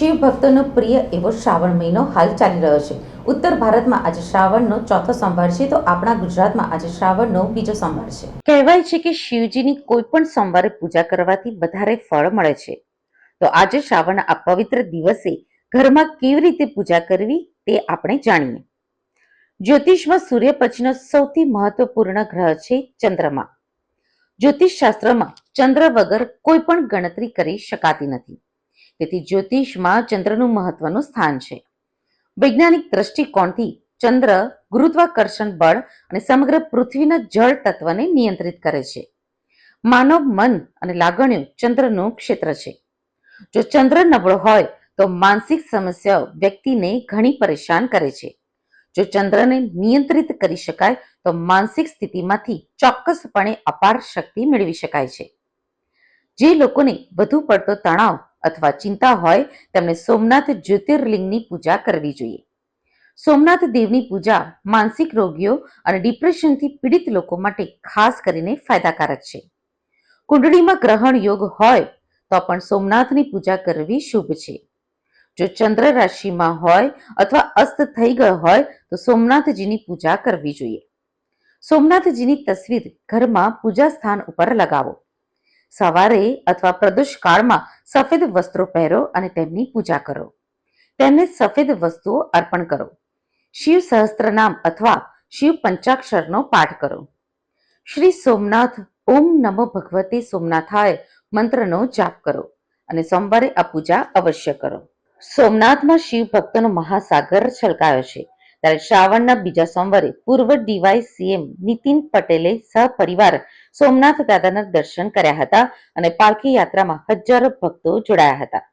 શિવ ભક્તોનો પ્રિય એવો શ્રાવણ મહિનો હાલ ચાલી રહ્યો છે. ઉત્તર ભારતમાં આજે શ્રાવણનો ચોથો સોમવાર છે, તો આપણા ગુજરાતમાં આજે શ્રાવણનો બીજો સોમવાર છે. કહેવાય છે કે શિવજીની કોઈ પણ સોમવારે પૂજા કરવાથી વધારે ફળ મળે છે. તો આજે શ્રાવણના આ પવિત્ર દિવસે ઘરમાં કેવી રીતે પૂજા કરવી તે આપણે જાણીએ. જ્યોતિષમાં સૂર્ય પછીનો સૌથી મહત્વપૂર્ણ ગ્રહ છે ચંદ્રમા. જ્યોતિષ શાસ્ત્રમાં ચંદ્ર વગર કોઈ પણ ગણતરી કરી શકાતી નથી. તેથી જ્યોતિષમાં ચંદ્રનું મહત્વનું સ્થાન છે. વૈજ્ઞાનિક દ્રષ્ટિકોણથી ચંદ્ર ગુરુત્વાકર્ષણ બળ અને સમગ્ર પૃથ્વીના જળ તત્વને નિયંત્રિત કરે છે. માનવ મન અને લાગણીઓ ચંદ્રનું ક્ષેત્ર છે. જો ચંદ્ર નબળો હોય તો માનસિક સમસ્યાઓ વ્યક્તિને ઘણી પરેશાન કરે છે. જો ચંદ્રને નિયંત્રિત કરી શકાય તો માનસિક સ્થિતિમાંથી ચોક્કસપણે અપાર શક્તિ મેળવી શકાય છે. જે લોકોને વધુ પડતો તણાવ અથવા ચિંતા હોય તેમણે સોમનાથ જ્યોતિર્લિંગની પૂજા કરવી જોઈએ. સોમનાથ દેવની પૂજા માનસિક રોગીઓ અને ડિપ્રેશનથી પીડિત લોકો માટે ખાસ કરીને ફાયદાકારક છે. કુંડળીમાં ગ્રહણ યોગ હોય, તો પણ સોમનાથની પૂજા કરવી શુભ છે. જો ચંદ્ર રાશિમાં હોય અથવા અસ્ત થઈ ગયો હોય, તો સોમનાથજીની પૂજા કરવી જોઈએ. સોમનાથજીની તસવીર ઘરમાં પૂજા સ્થાન ઉપર લગાવો. સવારે અથવા પ્રદોષ કાળમાં સફેદ વસ્ત્રો પહેરો અને તેમની પૂજા કરો. તેમને સફેદ વસ્તુઓ અર્પણ કરો. શિવ સહસ્ત્રનામ અથવા શિવ પંચાક્ષરનો પાઠ કરો. શ્રી સોમનાથ, ઓમ નમો ભગવતે સોમનાથાય મંત્રનો જાપ કરો અને સોમવારે આ પૂજા અવશ્ય કરો. સોમનાથમાં શિવ ભક્તોનો મહાસાગર છલકાયો છે. ત્યારે શ્રાવણના બીજા સોમવારે પૂર્વ ડીવાય સીએમ નીતિન પટેલે સહપરિવાર સોમનાથ દાદાના દર્શન કર્યા હતા અને પાલખી યાત્રામાં હજારો ભક્તો જોડાયા હતા.